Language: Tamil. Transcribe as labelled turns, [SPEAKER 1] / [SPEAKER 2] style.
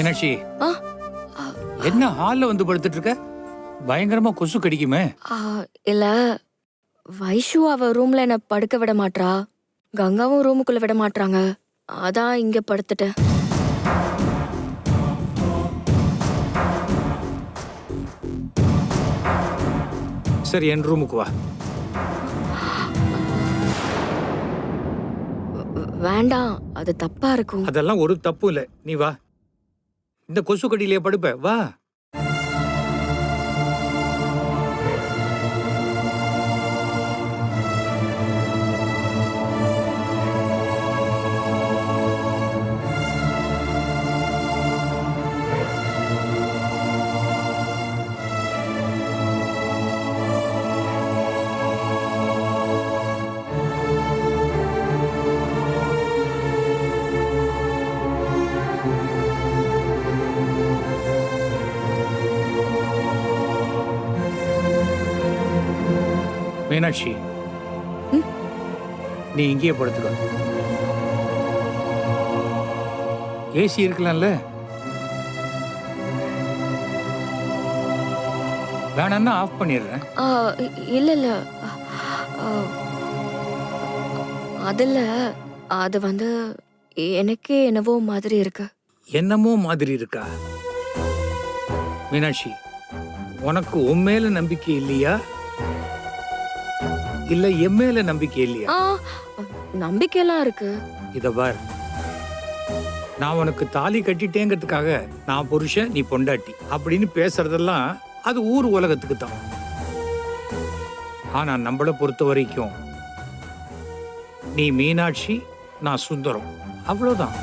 [SPEAKER 1] மீனாட்சி என்ன ஹால்ல வந்து படுத்துட்டு இருக்க பயங்கரமா கொசு கடிக்குமே.
[SPEAKER 2] இல்ல வைஷு அவ ரூம்ல என்ன படுக்க விட மாட்றா. கங்காவும் ரூமுக்குள்ள விட மாட்றாங்க. அதான் இங்க படுத்துட்டேன்.
[SPEAKER 1] சரி என் ரூமுக்கு வே-
[SPEAKER 2] வேண்டாம் அது தப்பா இருக்கும்.
[SPEAKER 1] அதெல்லாம் ஒரு தப்பு இல்ல. நீ வா. இந்த கொசு கடியிலேயே படுப்ப வா. மீனாட்சி? நீ இங்கேயே படுத்துக்கோ. ஏசி இருக்கலாம்ல? வேணாம்னா ஆஃப் பண்ணிடுறேன்.
[SPEAKER 2] இல்ல இல்ல அதுல அது வந்து எனக்கே என்னவோ மாதிரி இருக்கு.
[SPEAKER 1] என்னமோ மாதிரி இருக்கா? மீனாட்சி உனக்கு உன் மேல நம்பிக்கை இல்லையா? இல்ல என் மேல நம்பிக்கை இல்லையா?
[SPEAKER 2] நம்பிக்கையெல்லாம் இருக்கு.
[SPEAKER 1] இத பார். நான் உனக்கு தாலி கட்டிட்டேங்கிறதுக்காக நான் புருஷன் நீ பொண்டாட்டி அப்படின்னு பேசுறதெல்லாம் அது ஊர் உலகத்துக்கு தான். ஆனா நம்மளை பொறுத்த வரைக்கும் நீ மீனாட்சி நான் சுந்தரம். அவ்வளவுதான்.